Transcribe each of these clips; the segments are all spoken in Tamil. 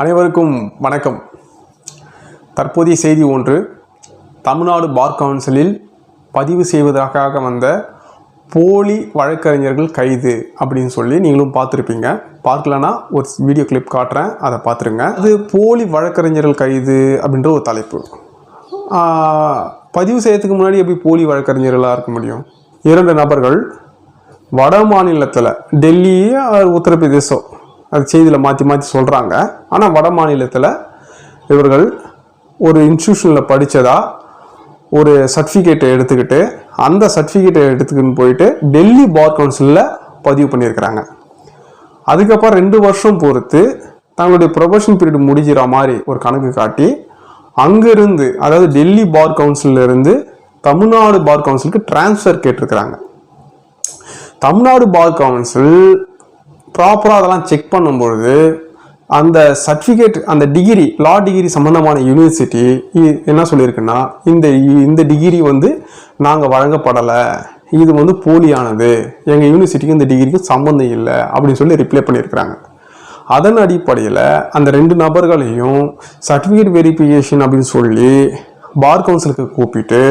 அனைவருக்கும் வணக்கம். தற்போதைய செய்தி ஒன்று தமிழ்நாடு பார் கவுன்சிலில் பதிவு செய்வதற்காக வந்த போலி வழக்கறிஞர்கள் கைது அப்படின்னு சொல்லி நீங்களும் பார்த்துருப்பீங்க. பார்க்கலனா ஒரு வீடியோ கிளிப் காட்டுறேன் அதை பார்த்துருங்க. அது போலி வழக்கறிஞர்கள் கைது அப்படின்ற ஒரு தலைப்பு. பதிவு செய்யறதுக்கு முன்னாடி எப்படி போலி வழக்கறிஞர்களாக இருக்க முடியும்? இரண்டு நபர்கள் வட மாநிலத்தில் டெல்லி உத்தரப்பிரதேசம் அது செய்தியில் மாற்றி மாற்றி சொல்கிறாங்க ஆனால் வட மாநிலத்தில் இவர்கள் ஒரு இன்ஸ்டியூஷனில் படித்ததா ஒரு சர்டிஃபிகேட்டை எடுத்துக்கிட்டு அந்த சர்டிஃபிகேட்டை எடுத்துக்கின்னு போயிட்டு டெல்லி பார் கவுன்சிலில் பதிவு பண்ணியிருக்கிறாங்க. அதுக்கப்புறம் ரெண்டு வருஷம் பொறுத்து தங்களுடைய ப்ரொபஷன் பீரியட் முடிகிற மாதிரி ஒரு கணக்கு காட்டி அங்கேருந்து அதாவது டெல்லி பார் கவுன்சிலிருந்து தமிழ்நாடு பார் கவுன்சிலுக்கு ட்ரான்ஸ்ஃபர் கேட்டிருக்கிறாங்க. தமிழ்நாடு பார் கவுன்சில் ப்ராப்பராக அதெல்லாம் செக் பண்ணும்பொழுது அந்த சர்டிஃபிகேட் அந்த டிகிரி லா டிகிரி சம்மந்தமான யூனிவர்சிட்டி என்ன சொல்லியிருக்குன்னா இந்த இந்த டிகிரி வந்து நாங்கள் வழங்கப்படலை. இது வந்து போலியானது. எங்கள் யூனிவர்சிட்டிக்கு இந்த டிகிரிக்கு சம்மந்தம் இல்லை அப்படின்னு சொல்லி ரிப்ளை பண்ணியிருக்கிறாங்க. அதன் அடிப்படையில் அந்த ரெண்டு நபர்களையும் சர்டிஃபிகேட் வெரிஃபிகேஷன் அப்படின்னு சொல்லி பார் கவுன்சிலுக்கு கூப்பிட்டு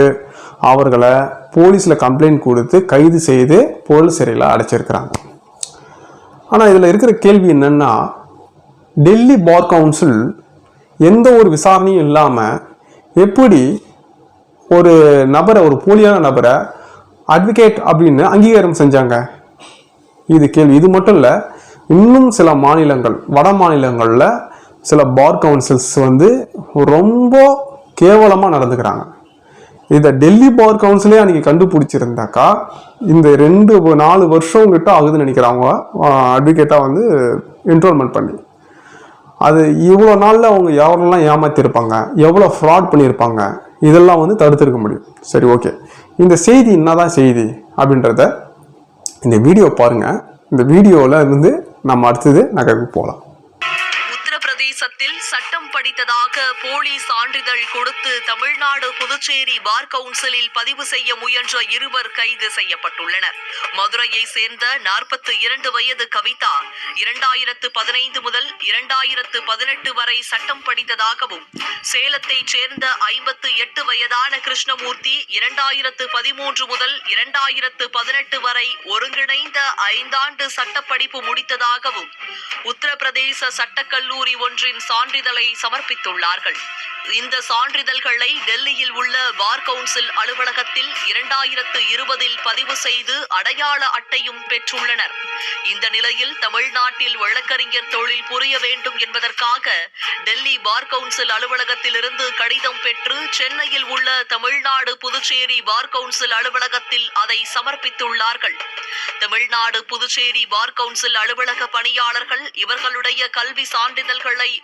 அவர்களை போலீஸில் கம்ப்ளைண்ட் கொடுத்து கைது செய்து போலீஸ் சிறையில் அடைச்சிருக்கிறாங்க. ஆனால் இதில் இருக்கிற கேள்வி என்னென்னா டெல்லி பார் கவுன்சில் எந்த ஒரு விசாரணையும் இல்லாமல் எப்படி ஒரு நபரை ஒரு போலியான நபரை அட்வொகேட் அப்படின்னு அங்கீகாரம் செஞ்சாங்க? இது கேள்வி. இது மட்டும் இல்லை இன்னும் சில மாநிலங்கள் வட மாநிலங்களில் சில பார் கவுன்சில்ஸ் வந்து ரொம்ப கேவலமாக நடந்துக்கிறாங்க. இதை டெல்லி பவர் கவுன்சிலே அன்றைக்கி கண்டுபிடிச்சிருந்தாக்கா இந்த ரெண்டு நாலு வருஷம் கிட்ட ஆகுதுன்னு நினைக்கிறாங்க அட்வொகேட்டாக வந்து என்ரோல்மெண்ட் பண்ணி. அது இவ்வளோ நாளில் அவங்க எவ்வளோலாம் ஏமாற்றிருப்பாங்க எவ்வளோ ஃப்ராட் பண்ணியிருப்பாங்க இதெல்லாம் வந்து தடுத்திருக்க முடியும். சரி ஓகே இந்த செய்தி என்னதான் செய்தி அப்படின்றத இந்த வீடியோ பாருங்கள் இந்த வீடியோவில் இருந்து நம்ம அடுத்தது நகைக்கு போகலாம். உத்தரப்பிரதேசத்தில் பட்டம் படித்ததாக போலி சான்றிதழ் கொடுத்து தமிழ்நாடு புதுச்சேரி பார் கவுன்சிலில் பதிவு செய்ய முயன்ற இருவர் கைது செய்யப்பட்டுள்ளனர். மதுரையை சேர்ந்த நாற்பத்தி இரண்டு வயது கவிதா இரண்டாயிரத்து பதினைந்து முதல் இரண்டாயிரத்து பதினெட்டு வரை சட்டம் படித்ததாகவும் சேலத்தைச் சேர்ந்த ஐம்பத்து எட்டு வயதான கிருஷ்ணமூர்த்தி இரண்டாயிரத்து பதிமூன்று முதல் இரண்டாயிரத்து பதினெட்டு வரை ஒருங்கிணைந்த ஐந்தாண்டு சட்டப்படிப்பு முடித்ததாகவும் உத்தரப்பிரதேச சட்டக்கல்லூரி ஒன்றின் சான்றிதழ் சமர்ப்பித்துள்ளார்கள். இந்த சான்றிதழ்களை டெல்லியில் உள்ள பார் கவுன்சில் அலுவலகத்தில் இரண்டாயிரத்து இருபதில் பதிவு செய்து அடையாள அட்டையும் பெற்றுள்ளனர். இந்த நிலையில் தமிழ்நாட்டில் வழக்கறிஞர் தொழில் புரிய வேண்டும் என்பதற்காக டெல்லி பார் கவுன்சில் அலுவலகத்திலிருந்து கடிதம் பெற்று சென்னையில் உள்ள தமிழ்நாடு புதுச்சேரி பார் கவுன்சில் அலுவலகத்தில் அதை சமர்ப்பித்துள்ளார்கள். தமிழ்நாடு புதுச்சேரி பார் கவுன்சில் அலுவலக பணியாளர்கள் இவர்களுடைய கல்வி சான்றிதழ்களை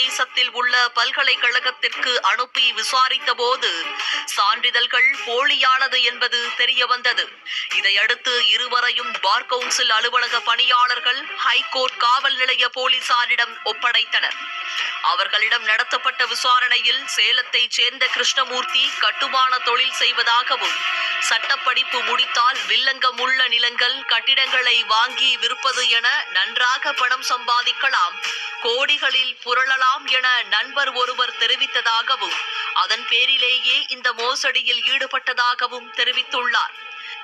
உத்தரப்பிரதேசத்தில் உள்ள பல்கலைக்கழகத்திற்கு அனுப்பி விசாரித்த போது சான்றிதழ்கள் போலியானது என்பது தெரியவந்தது. இதையடுத்து இருவரையும் பார் கவுன்சில் அலுவலக பணியாளர்கள் ஹைகோர்ட் காவல் நிலைய போலீசாரிடம் ஒப்படைத்தனர். அவர்களிடம் நடத்தப்பட்ட விசாரணையில் சேலத்தைச் சேர்ந்த கிருஷ்ணமூர்த்தி கட்டுமான தொழில் செய்வதாகவும் சட்டப்படிப்பு முடித்தால் வில்லங்கம் உள்ள நிலங்கள் கட்டிடங்களை வாங்கி விற்பது என நன்றாக பணம் சம்பாதிக்கலாம். கோடிகளில் புரளலாம் என நண்பர் ஒருவர் தெரிவித்ததாகவும் அதன் பேரிலேயே இந்த மோசடியில் ஈடுபட்டதாகவும் தெரிவித்துள்ளார்.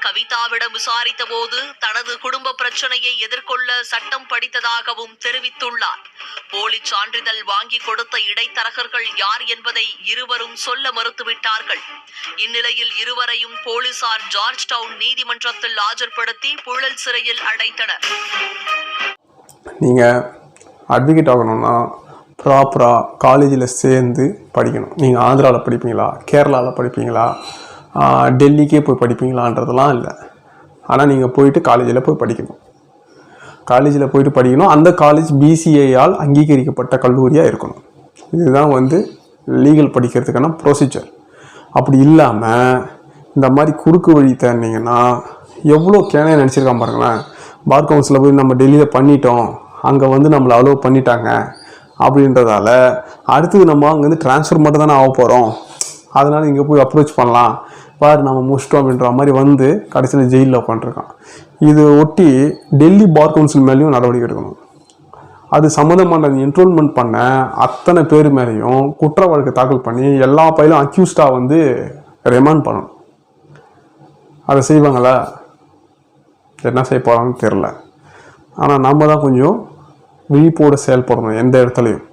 கவிதாவிடம் விசாரித்த போது தனது குடும்ப பிரச்சனையை எதிர்கொள்ள சட்டம் படித்ததாகவும் தெரிவித்துள்ளார். போலி சான்றிதழ் வாங்கி கொடுத்த இடைத்தரகர்கள் யார் என்பதை இருவரும் சொல்ல மறுத்துவிட்டார்கள். இந்நிலையில் இருவரையும் போலீசார் ஜார்ஜ் டவுன் நீதிமன்றத்தில் ஆஜர்படுத்தி புழல் சிறையில் அடைத்தனர். நீங்க அட்வொகேட் ஆகணும்னா ப்ராப்பராக காலேஜில் சேர்ந்து படிக்கணும். நீங்கள் ஆந்திராவில் படிப்பீங்களா? கேரளாவில் படிப்பீங்களா? டெல்லிக்கே போய் படிப்பீங்களான்றதெல்லாம் இல்லை. ஆனால் நீங்கள் போயிட்டு காலேஜில் போய் படிக்கணும். காலேஜில் போயிட்டு படிக்கணும். அந்த காலேஜ் பிசிஐயால் அங்கீகரிக்கப்பட்ட கல்லூரியாக இருக்கணும். இதுதான் வந்து லீகல் படிக்கிறதுக்கான ப்ரொசீஜர் அப்படி இல்லாமல் இந்த மாதிரி குறுக்கு வழி தேர்ந்தீங்கன்னா எவ்வளோ கேனையாக நினச்சிருக்கான் பாருங்களேன். பார் கவுன்சிலில் போய் நம்ம டெல்லியில் பண்ணிட்டோம். அங்கே வந்து நம்மளை அலோவ் பண்ணிட்டாங்க. அப்படின்றதால அடுத்தது நம்ம அங்கேருந்து ட்ரான்ஸ்ஃபர் மட்டும் தானே ஆக போகிறோம் அதனால் இங்கே போய் அப்ரோச் பண்ணலாம். பார் நம்ம முடிச்சிட்டோம் அப்படின்ற மாதிரி வந்து கடைசியில் ஜெயிலில் உட்காந்துருக்கான். இது ஒட்டி டெல்லி பார் கவுன்சில் மேலேயும் நடவடிக்கை எடுக்கணும். அது சம்மந்தமான என்ரோல்மெண்ட் பண்ண அத்தனை பேர் மேலேயும் குற்ற வழக்கு தாக்கல் பண்ணி எல்லா பயிலும் அக்யூஸ்டாக வந்து ரெமாண்ட் பண்ணணும். அதை செய்வாங்களா? என்ன செய்ய போகிறாங்கன்னு தெரில ஆனால் நம்ம தான் கொஞ்சம் விழிப்போடு செயல்படணும் எந்த இடத்துலையும்.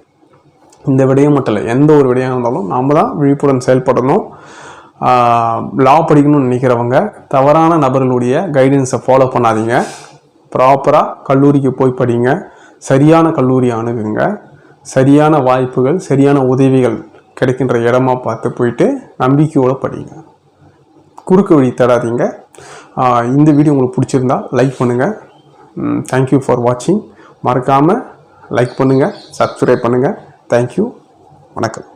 இந்த விடயம் மட்டும் இல்லை எந்த ஒரு விடயம் இருந்தாலும் நாம் தான் விழிப்புடன் செயல்படணும். லா படிக்கணும்னு நினைக்கிறவங்க தவறான நபர்களுடைய கைடன்ஸை ஃபாலோ பண்ணாதீங்க. ப்ராப்பராக கல்லூரிக்கு போய் படிங்க. சரியான கல்லூரி அணுகுங்க. சரியான வாய்ப்புகள் சரியான உதவிகள் கிடைக்கின்ற இடமா பார்த்து போயிட்டு நம்பிக்கையோடு படிங்க. குறுக்கு வழி தேடாதீங்க. இந்த வீடியோ உங்களுக்கு பிடிச்சிருந்தா லைக் பண்ணுங்கள் தேங்க்யூ ஃபார் வாட்சிங் மறக்காமல் லைக் பண்ணுங்கள் சப்ஸ்கிரைப் பண்ணுங்கள் தேங்க்யூ வணக்கம்.